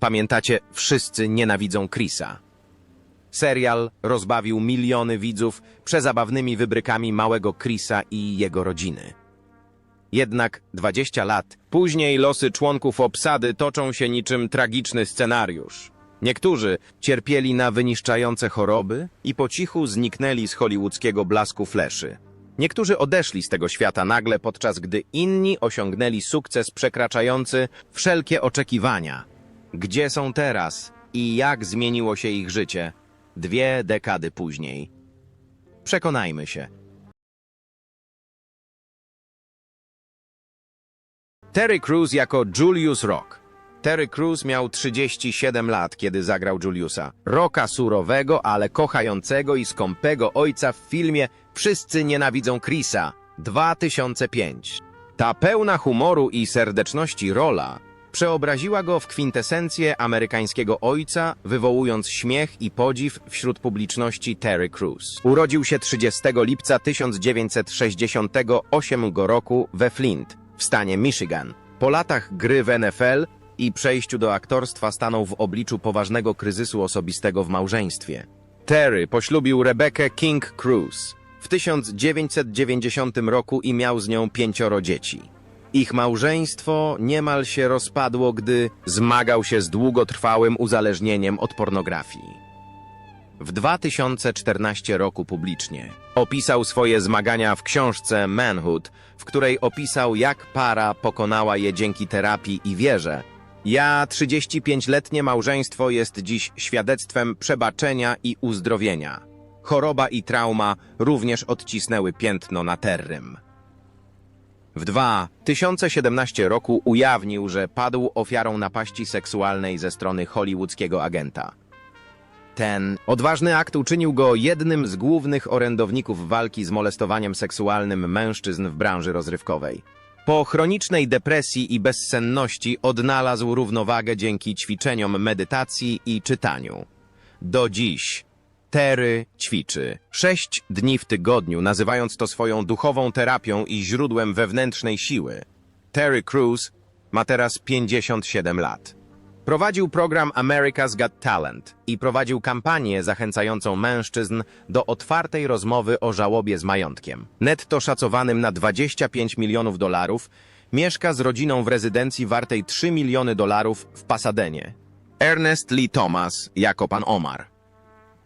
Pamiętacie, wszyscy nienawidzą Chrisa. Serial rozbawił miliony widzów przezabawnymi wybrykami małego Chrisa i jego rodziny. Jednak 20 lat później losy członków obsady toczą się niczym tragiczny scenariusz. Niektórzy cierpieli na wyniszczające choroby i po cichu zniknęli z hollywoodzkiego blasku fleszy. Niektórzy odeszli z tego świata nagle, podczas gdy inni osiągnęli sukces przekraczający wszelkie oczekiwania. Gdzie są teraz i jak zmieniło się ich życie dwie dekady później? Przekonajmy się. Terry Crews jako Julius Rock. Terry Crews miał 37 lat, kiedy zagrał Juliusa. Rocka surowego, ale kochającego i skąpego ojca w filmie Wszyscy nienawidzą Chrisa 2005. Ta pełna humoru i serdeczności rola przeobraziła go w kwintesencję amerykańskiego ojca, wywołując śmiech i podziw wśród publiczności Terry Crews. Urodził się 30 lipca 1968 roku we Flint, w stanie Michigan. Po latach gry w NFL i przejściu do aktorstwa stanął w obliczu poważnego kryzysu osobistego w małżeństwie. Terry poślubił Rebekę King Cruz w 1990 roku i miał z nią pięcioro dzieci. Ich małżeństwo niemal się rozpadło, gdy zmagał się z długotrwałym uzależnieniem od pornografii. W 2014 roku publicznie opisał swoje zmagania w książce Manhood, w której opisał, jak para pokonała je dzięki terapii i wierze. Ja, 35-letnie małżeństwo, jest dziś świadectwem przebaczenia i uzdrowienia. Choroba i trauma również odcisnęły piętno na Terrym. W 2017 roku ujawnił, że padł ofiarą napaści seksualnej ze strony hollywoodzkiego agenta. Ten odważny akt uczynił go jednym z głównych orędowników walki z molestowaniem seksualnym mężczyzn w branży rozrywkowej. Po chronicznej depresji i bezsenności odnalazł równowagę dzięki ćwiczeniom medytacji i czytaniu. Do dziś Terry ćwiczy sześć dni w tygodniu, nazywając to swoją duchową terapią i źródłem wewnętrznej siły. Terry Crews ma teraz 57 lat. Prowadził program America's Got Talent i prowadził kampanię zachęcającą mężczyzn do otwartej rozmowy o żałobie z majątkiem. Netto szacowanym na 25 milionów dolarów, mieszka z rodziną w rezydencji wartej 3 miliony dolarów w Pasadenie. Ernest Lee Thomas jako pan Omar.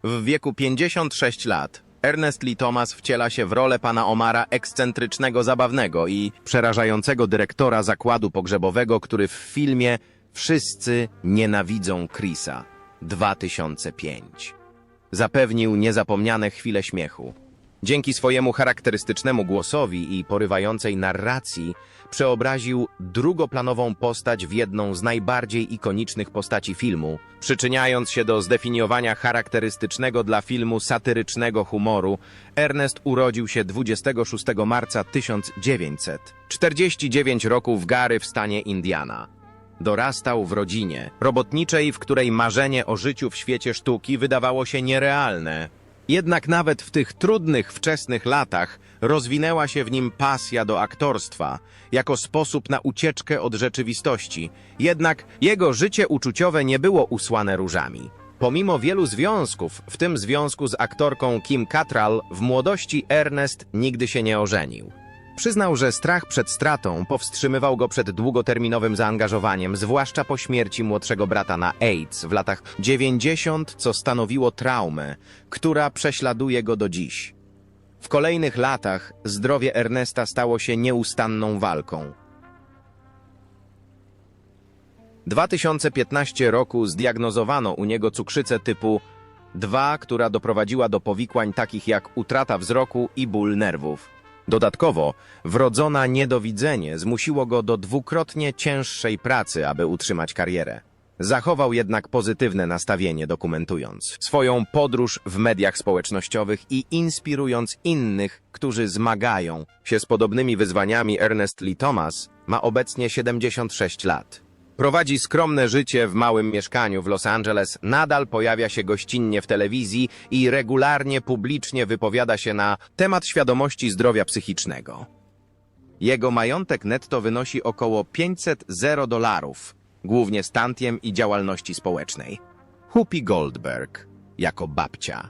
W wieku 56 lat Ernest Lee Thomas wciela się w rolę pana Omara ekscentrycznego, zabawnego i przerażającego dyrektora zakładu pogrzebowego, który w filmie Wszyscy nienawidzą Chrisa 2005 zapewnił niezapomniane chwile śmiechu. Dzięki swojemu charakterystycznemu głosowi i porywającej narracji przeobraził drugoplanową postać w jedną z najbardziej ikonicznych postaci filmu, przyczyniając się do zdefiniowania charakterystycznego dla filmu satyrycznego humoru. Ernest urodził się 26 marca 1949 roku w Gary w stanie Indiana. Dorastał w rodzinie robotniczej, w której marzenie o życiu w świecie sztuki wydawało się nierealne. Jednak nawet w tych trudnych, wczesnych latach rozwinęła się w nim pasja do aktorstwa, jako sposób na ucieczkę od rzeczywistości. Jednak jego życie uczuciowe nie było usłane różami. Pomimo wielu związków, w tym związku z aktorką Kim Cattrall, w młodości Ernest nigdy się nie ożenił. Przyznał, że strach przed stratą powstrzymywał go przed długoterminowym zaangażowaniem, zwłaszcza po śmierci młodszego brata na AIDS w latach 90, co stanowiło traumę, która prześladuje go do dziś. W kolejnych latach zdrowie Ernesta stało się nieustanną walką. 2015 roku zdiagnozowano u niego cukrzycę typu 2, która doprowadziła do powikłań takich jak utrata wzroku i ból nerwów. Dodatkowo, wrodzona niedowidzenie zmusiło go do dwukrotnie cięższej pracy, aby utrzymać karierę. Zachował jednak pozytywne nastawienie, dokumentując swoją podróż w mediach społecznościowych i inspirując innych, którzy zmagają się z podobnymi wyzwaniami. Ernest Lee Thomas ma obecnie 76 lat. Prowadzi skromne życie w małym mieszkaniu w Los Angeles, nadal pojawia się gościnnie w telewizji i regularnie publicznie wypowiada się na temat świadomości zdrowia psychicznego. Jego majątek netto wynosi około 500 dolarów, głównie stantiem i działalności społecznej. Whoopi Goldberg jako babcia.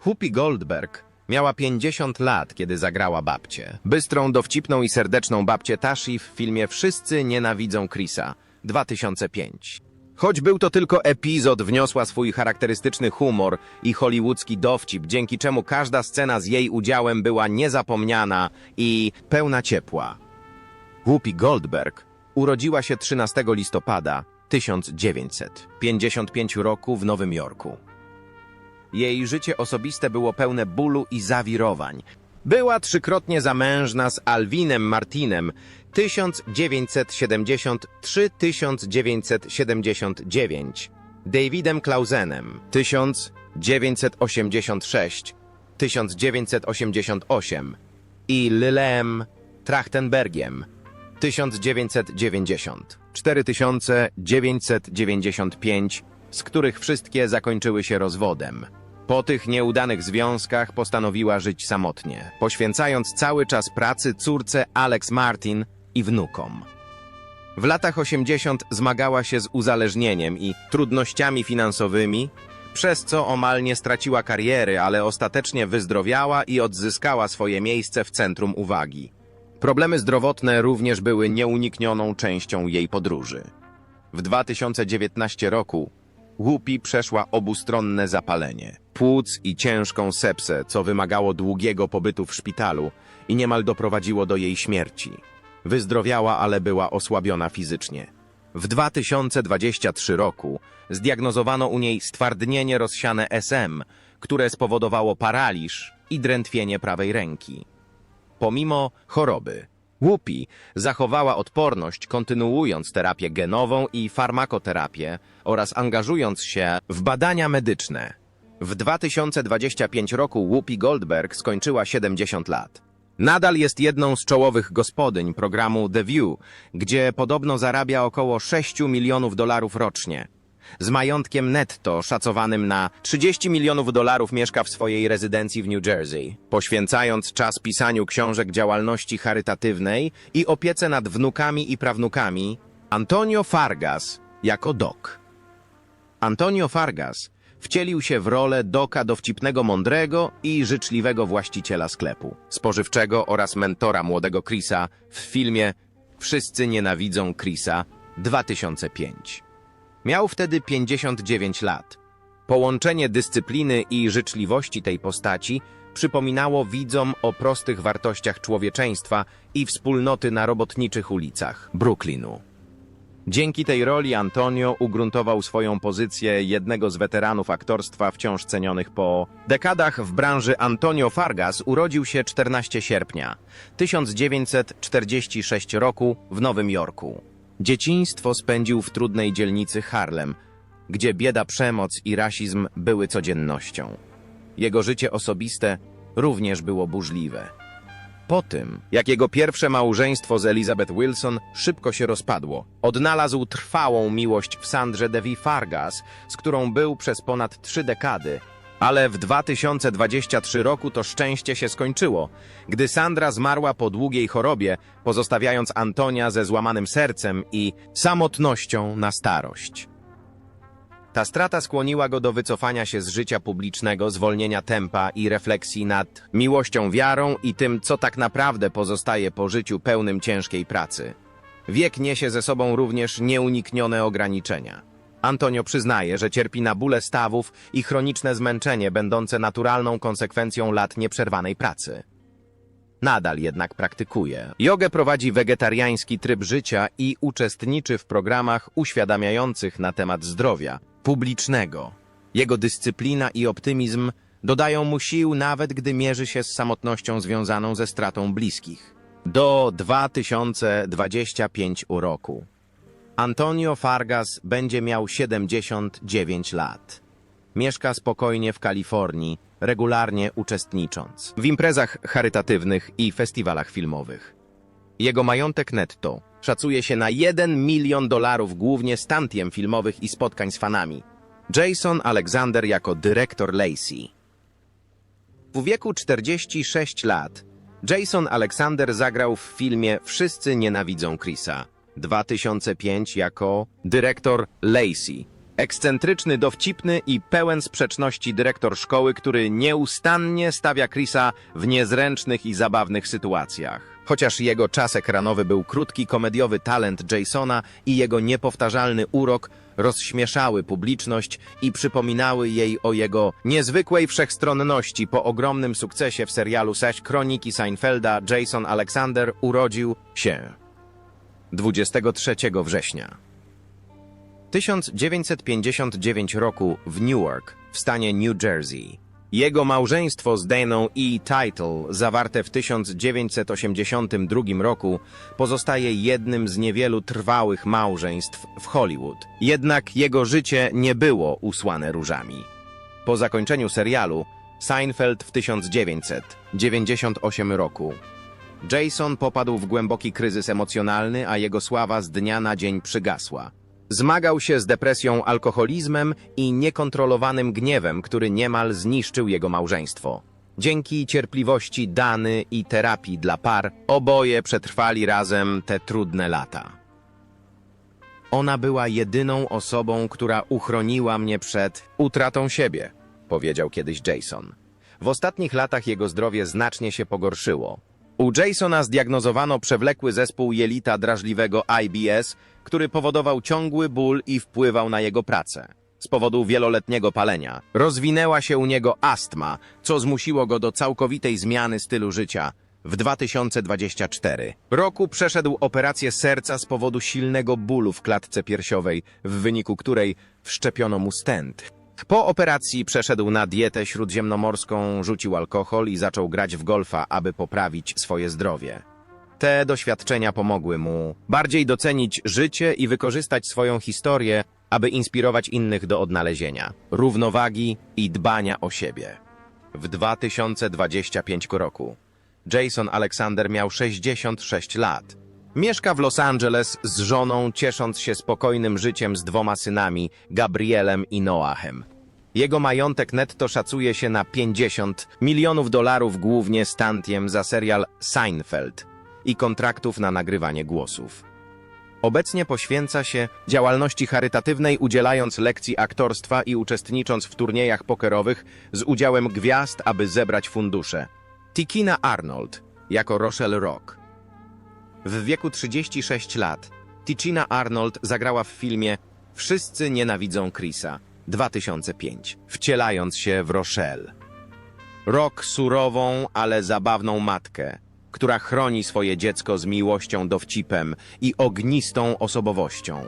Whoopi Goldberg miała 50 lat, kiedy zagrała babcię. Bystrą, dowcipną i serdeczną babcię Tashi w filmie Wszyscy nienawidzą Chrisa 2005. Choć był to tylko epizod, wniosła swój charakterystyczny humor i hollywoodzki dowcip, dzięki czemu każda scena z jej udziałem była niezapomniana i pełna ciepła. Whoopi Goldberg urodziła się 13 listopada 1955 roku w Nowym Jorku. Jej życie osobiste było pełne bólu i zawirowań. Była trzykrotnie zamężna z Alwinem Martinem. 1973-1979, Davidem Klausenem 1986, 1988 i Lylem Trachtenbergiem. 1990, 4995, z których wszystkie zakończyły się rozwodem. Po tych nieudanych związkach postanowiła żyć samotnie, poświęcając cały czas pracy córce Alex Martin i wnukom. W latach 80 zmagała się z uzależnieniem i trudnościami finansowymi, przez co omal nie straciła kariery, ale ostatecznie wyzdrowiała i odzyskała swoje miejsce w centrum uwagi. Problemy zdrowotne również były nieuniknioną częścią jej podróży. W 2019 roku Whoopi przeszła obustronne zapalenie płuc i ciężką sepsę, co wymagało długiego pobytu w szpitalu i niemal doprowadziło do jej śmierci. Wyzdrowiała, ale była osłabiona fizycznie. W 2023 roku zdiagnozowano u niej stwardnienie rozsiane SM, które spowodowało paraliż i drętwienie prawej ręki. Pomimo choroby, Whoopi zachowała odporność, kontynuując terapię genową i farmakoterapię oraz angażując się w badania medyczne. W 2025 roku Whoopi Goldberg skończyła 70 lat. Nadal jest jedną z czołowych gospodyń programu The View, gdzie podobno zarabia około 6 milionów dolarów rocznie. Z majątkiem netto szacowanym na 30 milionów dolarów mieszka w swojej rezydencji w New Jersey, poświęcając czas pisaniu książek działalności charytatywnej i opiece nad wnukami i prawnukami, Antonio Fargas jako Doc. Antonio Fargas wcielił się w rolę doka dowcipnego mądrego i życzliwego właściciela sklepu, spożywczego oraz mentora młodego Chrisa w filmie Wszyscy nienawidzą Chrisa 2005. Miał wtedy 59 lat. Połączenie dyscypliny i życzliwości tej postaci przypominało widzom o prostych wartościach człowieczeństwa i wspólnoty na robotniczych ulicach Brooklynu. Dzięki tej roli Antonio ugruntował swoją pozycję jednego z weteranów aktorstwa wciąż cenionych po dekadach w branży. Antonio Fargas urodził się 14 sierpnia 1946 roku w Nowym Jorku. Dzieciństwo spędził w trudnej dzielnicy Harlem, gdzie bieda, przemoc i rasizm były codziennością. Jego życie osobiste również było burzliwe. Po tym, jak jego pierwsze małżeństwo z Elizabeth Wilson szybko się rozpadło, odnalazł trwałą miłość w Sandrze Devi Fargas, z którą był przez ponad trzy dekady. Ale w 2023 roku to szczęście się skończyło, gdy Sandra zmarła po długiej chorobie, pozostawiając Antonia ze złamanym sercem i samotnością na starość. Ta strata skłoniła go do wycofania się z życia publicznego, zwolnienia tempa i refleksji nad miłością, wiarą i tym, co tak naprawdę pozostaje po życiu pełnym ciężkiej pracy. Wiek niesie ze sobą również nieuniknione ograniczenia. Antonio przyznaje, że cierpi na bóle stawów i chroniczne zmęczenie będące naturalną konsekwencją lat nieprzerwanej pracy. Nadal jednak praktykuje. Jogę prowadzi wegetariański tryb życia i uczestniczy w programach uświadamiających na temat zdrowia publicznego. Jego dyscyplina i optymizm dodają mu sił nawet gdy mierzy się z samotnością związaną ze stratą bliskich. Do 2025 roku. Antonio Fargas będzie miał 79 lat. Mieszka spokojnie w Kalifornii, regularnie uczestnicząc w imprezach charytatywnych i festiwalach filmowych. Jego majątek netto szacuje się na 1 milion dolarów głównie z tantiem filmowych i spotkań z fanami. Jason Alexander jako dyrektor Lacey. W wieku 46 lat Jason Alexander zagrał w filmie Wszyscy nienawidzą Chrisa 2005 jako dyrektor Lacey. Ekscentryczny, dowcipny i pełen sprzeczności dyrektor szkoły, który nieustannie stawia Chrisa w niezręcznych i zabawnych sytuacjach. Chociaż jego czas ekranowy był krótki, komediowy talent Jasona i jego niepowtarzalny urok rozśmieszały publiczność i przypominały jej o jego niezwykłej wszechstronności. Po ogromnym sukcesie w serialu Seś Kroniki Seinfelda Jason Alexander urodził się 23 września 1959 roku w Newark w stanie New Jersey. Jego małżeństwo z Daną E. Title, zawarte w 1982 roku, pozostaje jednym z niewielu trwałych małżeństw w Hollywood. Jednak jego życie nie było usłane różami. Po zakończeniu serialu Seinfeld w 1998 roku Jason popadł w głęboki kryzys emocjonalny, a jego sława z dnia na dzień przygasła. Zmagał się z depresją, alkoholizmem i niekontrolowanym gniewem, który niemal zniszczył jego małżeństwo. Dzięki cierpliwości Dany i terapii dla par, oboje przetrwali razem te trudne lata. Ona była jedyną osobą, która uchroniła mnie przed utratą siebie, powiedział kiedyś Jason. W ostatnich latach jego zdrowie znacznie się pogorszyło. U Jasona zdiagnozowano przewlekły zespół jelita drażliwego IBS, który powodował ciągły ból i wpływał na jego pracę. Z powodu wieloletniego palenia rozwinęła się u niego astma, co zmusiło go do całkowitej zmiany stylu życia. W 2024 roku przeszedł operację serca z powodu silnego bólu w klatce piersiowej, w wyniku której wszczepiono mu stent. Po operacji przeszedł na dietę śródziemnomorską, rzucił alkohol i zaczął grać w golfa, aby poprawić swoje zdrowie. Te doświadczenia pomogły mu bardziej docenić życie i wykorzystać swoją historię, aby inspirować innych do odnalezienia, równowagi i dbania o siebie. W 2025 roku Jason Alexander miał 66 lat. Mieszka w Los Angeles z żoną, ciesząc się spokojnym życiem z dwoma synami, Gabrielem i Noahem. Jego majątek netto szacuje się na 50 milionów dolarów głównie stantiem za serial Seinfeld i kontraktów na nagrywanie głosów. Obecnie poświęca się działalności charytatywnej, udzielając lekcji aktorstwa i uczestnicząc w turniejach pokerowych z udziałem gwiazd, aby zebrać fundusze. Tikina Arnold jako Rochelle Rock. W wieku 36 lat Ticina Arnold zagrała w filmie Wszyscy nienawidzą Chrisa 2005, wcielając się w Rochelle. Rock surową, ale zabawną matkę, która chroni swoje dziecko z miłością dowcipem i ognistą osobowością.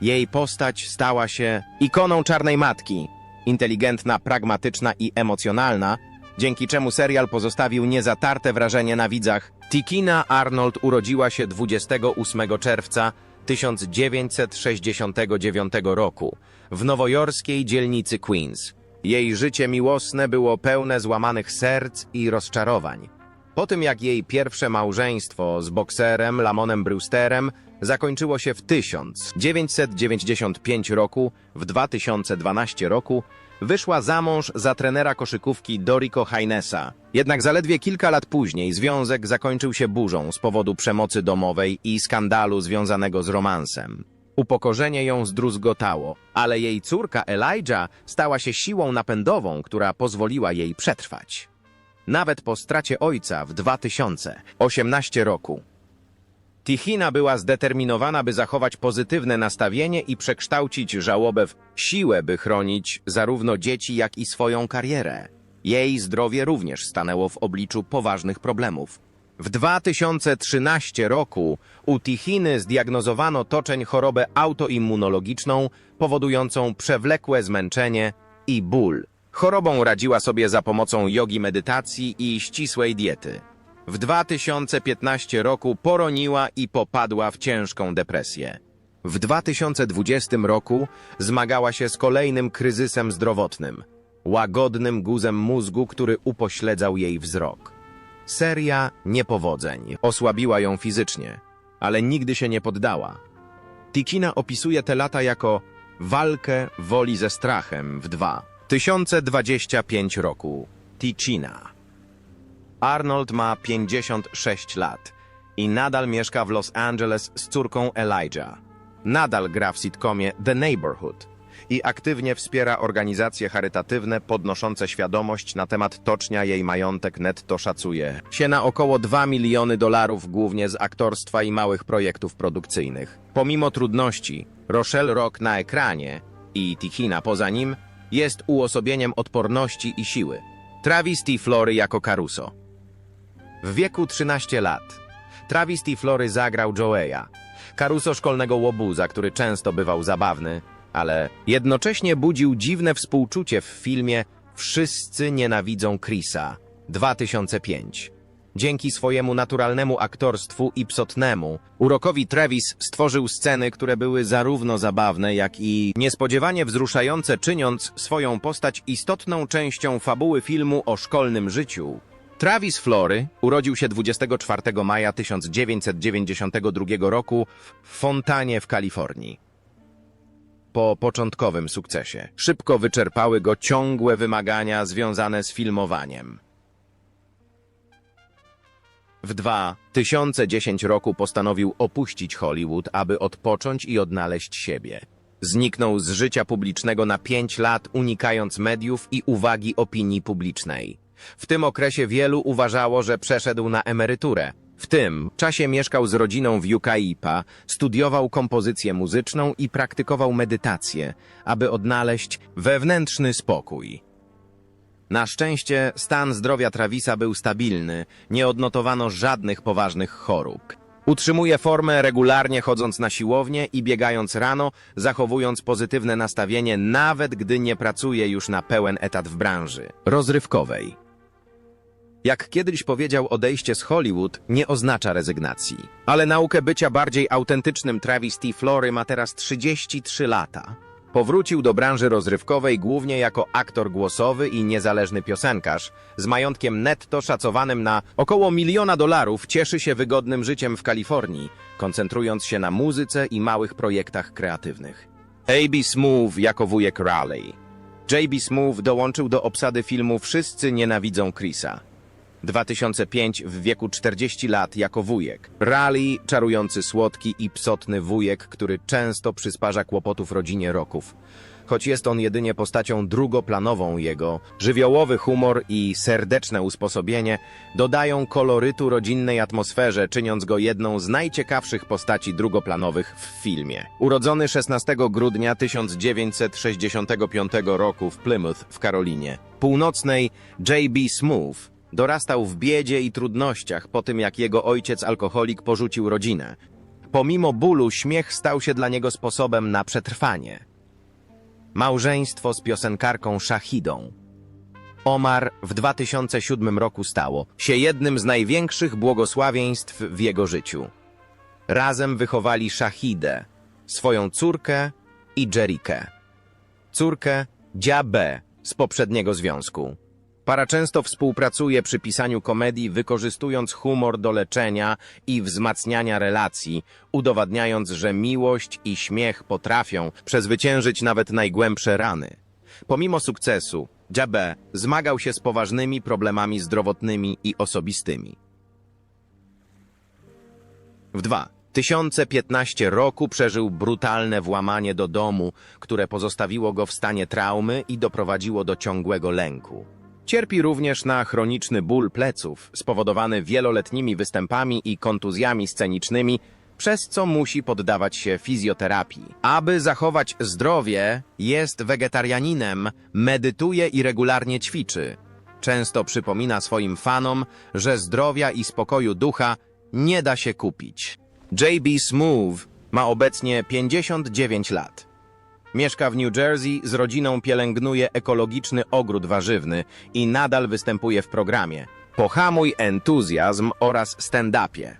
Jej postać stała się ikoną czarnej matki, inteligentna, pragmatyczna i emocjonalna, dzięki czemu serial pozostawił niezatarte wrażenie na widzach. Tikina Arnold urodziła się 28 czerwca 1969 roku w nowojorskiej dzielnicy Queens. Jej życie miłosne było pełne złamanych serc i rozczarowań. Po tym jak jej pierwsze małżeństwo z bokserem Lamonem Brewsterem zakończyło się w 1995 roku, w 2012 roku wyszła za mąż za trenera koszykówki Doriko Hainesa. Jednak zaledwie kilka lat później związek zakończył się burzą z powodu przemocy domowej i skandalu związanego z romansem. Upokorzenie ją zdruzgotało, ale jej córka Elijah stała się siłą napędową, która pozwoliła jej przetrwać. Nawet po stracie ojca w 2018 roku. Tichina była zdeterminowana, by zachować pozytywne nastawienie i przekształcić żałobę w siłę, by chronić zarówno dzieci, jak i swoją karierę. Jej zdrowie również stanęło w obliczu poważnych problemów. W 2013 roku u Tichiny zdiagnozowano toczeń chorobę autoimmunologiczną powodującą przewlekłe zmęczenie i ból. Chorobą radziła sobie za pomocą jogi medytacji i ścisłej diety. W 2015 roku poroniła i popadła w ciężką depresję. W 2020 roku zmagała się z kolejnym kryzysem zdrowotnym, łagodnym guzem mózgu, który upośledzał jej wzrok. Seria niepowodzeń osłabiła ją fizycznie, ale nigdy się nie poddała. Tikina opisuje te lata jako walkę woli ze strachem w 2025 roku. Ticina. Arnold ma 56 lat. i nadal mieszka w Los Angeles z córką Elijah. Nadal gra w sitcomie The Neighborhood i aktywnie wspiera organizacje charytatywne podnoszące świadomość na temat tocznia jej majątek netto szacuje się na około 2 miliony dolarów głównie z aktorstwa i małych projektów produkcyjnych. Pomimo trudności, Rochelle Rock na ekranie i Tichina poza nim jest uosobieniem odporności i siły. Travis T. Flory jako Caruso. W wieku 13 lat Travis T. Flory zagrał Joeya, Caruso szkolnego łobuza, który często bywał zabawny, ale jednocześnie budził dziwne współczucie w filmie Wszyscy nienawidzą Chrisa 2005. Dzięki swojemu naturalnemu aktorstwu i psotnemu, urokowi Travis stworzył sceny, które były zarówno zabawne, jak i niespodziewanie wzruszające, czyniąc swoją postać istotną częścią fabuły filmu o szkolnym życiu. Travis Flory urodził się 24 maja 1992 roku w Fontanie w Kalifornii. Po początkowym sukcesie szybko wyczerpały go ciągłe wymagania związane z filmowaniem. W 2010 roku postanowił opuścić Hollywood, aby odpocząć i odnaleźć siebie. Zniknął z życia publicznego na 5 lat, unikając mediów i uwagi opinii publicznej. W tym okresie wielu uważało, że przeszedł na emeryturę. W tym czasie mieszkał z rodziną w Yucaipa, studiował kompozycję muzyczną i praktykował medytację, aby odnaleźć wewnętrzny spokój. Na szczęście stan zdrowia Travisa był stabilny, nie odnotowano żadnych poważnych chorób. Utrzymuje formę regularnie chodząc na siłownię i biegając rano, zachowując pozytywne nastawienie, nawet gdy nie pracuje już na pełen etat w branży rozrywkowej. Jak kiedyś powiedział, odejście z Hollywood nie oznacza rezygnacji. Ale naukę bycia bardziej autentycznym Travis T. Flory ma teraz 33 lata. Powrócił do branży rozrywkowej głównie jako aktor głosowy i niezależny piosenkarz. Z majątkiem netto szacowanym na około miliona dolarów cieszy się wygodnym życiem w Kalifornii, koncentrując się na muzyce i małych projektach kreatywnych. A.B. Smooth jako wujek Raleigh. J.B. Smooth dołączył do obsady filmu Wszyscy nienawidzą Chrisa. 2005 w wieku 40 lat jako wujek. Rally, czarujący słodki i psotny wujek, który często przysparza kłopotów rodzinie Roków. Choć jest on jedynie postacią drugoplanową jego, żywiołowy humor i serdeczne usposobienie dodają kolorytu rodzinnej atmosferze, czyniąc go jedną z najciekawszych postaci drugoplanowych w filmie. Urodzony 16 grudnia 1965 roku w Plymouth w Karolinie Północnej, J.B. Smooth Dorastał w biedzie i trudnościach po tym, jak jego ojciec alkoholik porzucił rodzinę. Pomimo bólu, śmiech stał się dla niego sposobem na przetrwanie. Małżeństwo z piosenkarką Shahidą. Omar w 2007 roku stało się jednym z największych błogosławieństw w jego życiu. Razem wychowali Shahidę, swoją córkę i Jerikę. Córkę Dziabę z poprzedniego związku. Para często współpracuje przy pisaniu komedii, wykorzystując humor do leczenia i wzmacniania relacji, udowadniając, że miłość i śmiech potrafią przezwyciężyć nawet najgłębsze rany. Pomimo sukcesu, Jabe zmagał się z poważnymi problemami zdrowotnymi i osobistymi. W 2015 roku przeżył brutalne włamanie do domu, które pozostawiło go w stanie traumy i doprowadziło do ciągłego lęku. Cierpi również na chroniczny ból pleców spowodowany wieloletnimi występami i kontuzjami scenicznymi, przez co musi poddawać się fizjoterapii. Aby zachować zdrowie, jest wegetarianinem, medytuje i regularnie ćwiczy. Często przypomina swoim fanom, że zdrowia i spokoju ducha nie da się kupić. JB Smooth ma obecnie 59 lat. Mieszka w New Jersey, z rodziną pielęgnuje ekologiczny ogród warzywny i nadal występuje w programie Pohamuj entuzjazm oraz stand-upie.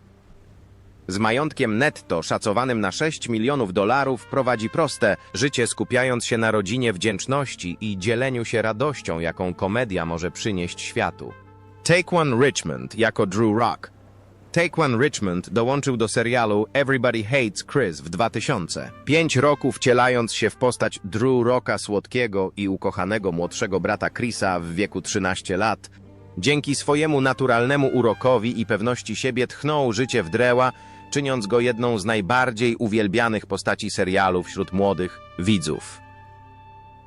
Z majątkiem netto szacowanym na 6 milionów dolarów prowadzi proste życie skupiając się na rodzinie wdzięczności i dzieleniu się radością, jaką komedia może przynieść światu. Take One Richmond jako Drew Rock Taekwon Richmond dołączył do serialu Everybody Hates Chris w 2000. Pięć roku wcielając się w postać Drew Rocka słodkiego i ukochanego młodszego brata Chrisa w wieku 13 lat, Dzięki swojemu naturalnemu urokowi i pewności siebie tchnął życie w dreła, czyniąc go jedną z najbardziej uwielbianych postaci serialu wśród młodych widzów.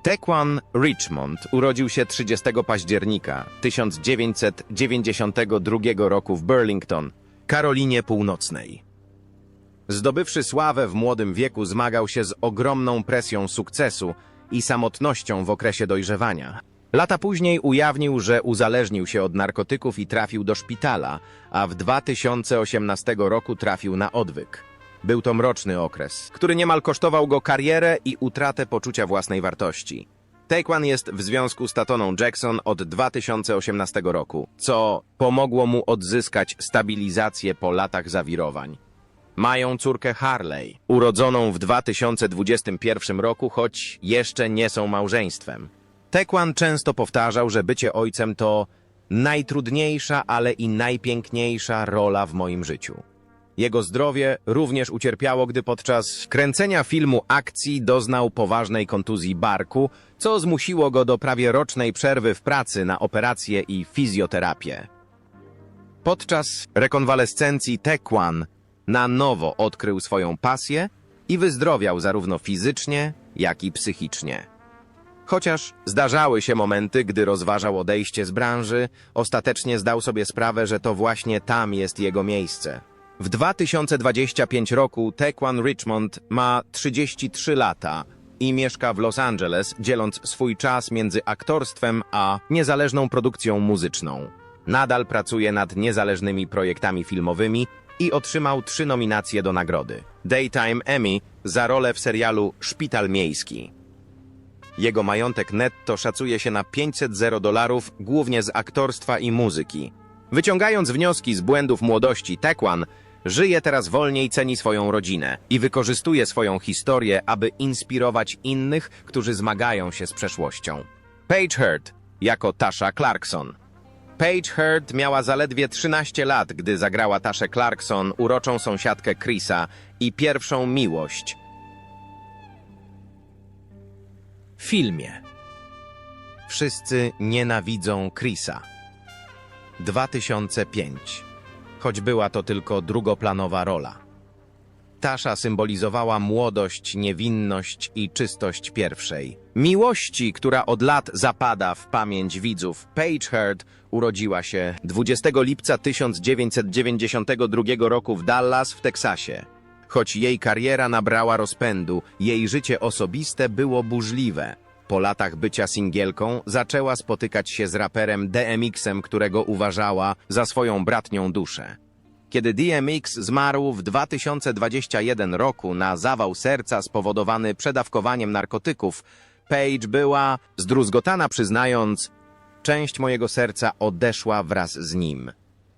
Tequan Richmond urodził się 30 października 1992 roku w Burlington, Karolinie Północnej. Zdobywszy sławę w młodym wieku, zmagał się z ogromną presją sukcesu i samotnością w okresie dojrzewania. Lata później ujawnił, że uzależnił się od narkotyków i trafił do szpitala, a w 2018 roku trafił na odwyk. Był to mroczny okres, który niemal kosztował go karierę i utratę poczucia własnej wartości. Taekwon jest w związku z Tatoną Jackson od 2018 roku, co pomogło mu odzyskać stabilizację po latach zawirowań. Mają córkę Harley, urodzoną w 2021 roku, choć jeszcze nie są małżeństwem. Tekwan często powtarzał, że bycie ojcem to najtrudniejsza, ale i najpiękniejsza rola w moim życiu. Jego zdrowie również ucierpiało, gdy podczas kręcenia filmu akcji doznał poważnej kontuzji barku, co zmusiło go do prawie rocznej przerwy w pracy na operację i fizjoterapię. Podczas rekonwalescencji Tekwan na nowo odkrył swoją pasję i wyzdrowiał zarówno fizycznie, jak i psychicznie. Chociaż zdarzały się momenty, gdy rozważał odejście z branży, ostatecznie zdał sobie sprawę, że to właśnie tam jest jego miejsce. W 2025 roku Tequan Richmond ma 33 lata i mieszka w Los Angeles, dzieląc swój czas między aktorstwem a niezależną produkcją muzyczną. Nadal pracuje nad niezależnymi projektami filmowymi i otrzymał trzy nominacje do nagrody. Daytime Emmy za rolę w serialu Szpital Miejski. Jego majątek netto szacuje się na 500 zero dolarów, głównie z aktorstwa i muzyki. Wyciągając wnioski z błędów młodości, Tekwan żyje teraz wolniej, ceni swoją rodzinę i wykorzystuje swoją historię, aby inspirować innych, którzy zmagają się z przeszłością. Paige Hurt jako Tasha Clarkson. Paige Hurt miała zaledwie 13 lat, gdy zagrała Taszę Clarkson, uroczą sąsiadkę Chrisa i pierwszą miłość – w filmie. Wszyscy nienawidzą Chrisa. 2005. Choć była to tylko drugoplanowa rola. Tasza symbolizowała młodość, niewinność i czystość pierwszej. Miłości, która od lat zapada w pamięć widzów. Paige Hurd urodziła się 20 lipca 1992 roku w Dallas w Teksasie. Choć jej kariera nabrała rozpędu, jej życie osobiste było burzliwe. Po latach bycia singielką zaczęła spotykać się z raperem DMX-em, którego uważała za swoją bratnią duszę. Kiedy DMX zmarł w 2021 roku na zawał serca spowodowany przedawkowaniem narkotyków, Paige była zdruzgotana przyznając, część mojego serca odeszła wraz z nim.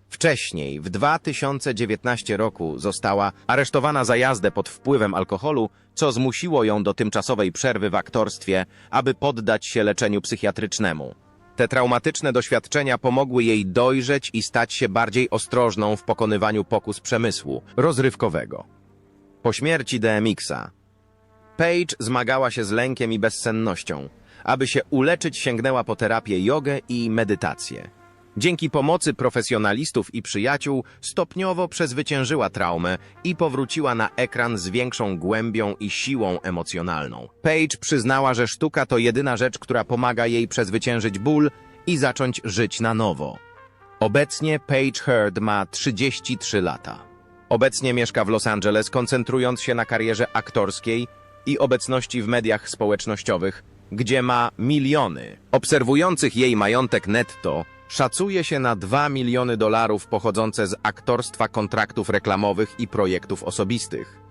Wcześniej, w 2019 roku, została aresztowana za jazdę pod wpływem alkoholu, co zmusiło ją do tymczasowej przerwy w aktorstwie, aby poddać się leczeniu psychiatrycznemu. Te traumatyczne doświadczenia pomogły jej dojrzeć i stać się bardziej ostrożną w pokonywaniu pokus przemysłu rozrywkowego. Po śmierci DMX-a, Paige zmagała się z lękiem i bezsennością. Aby się uleczyć, sięgnęła po terapię jogę i medytację. Dzięki pomocy profesjonalistów i przyjaciół stopniowo przezwyciężyła traumę i powróciła na ekran z większą głębią i siłą emocjonalną. Paige przyznała, że sztuka to jedyna rzecz, która pomaga jej przezwyciężyć ból i zacząć żyć na nowo. Obecnie Paige Heard ma 33 lata. Obecnie mieszka w Los Angeles, koncentrując się na karierze aktorskiej i obecności w mediach społecznościowych, gdzie ma miliony obserwujących jej majątek netto Szacuje się na 2 miliony dolarów pochodzące z aktorstwa kontraktów reklamowych i projektów osobistych.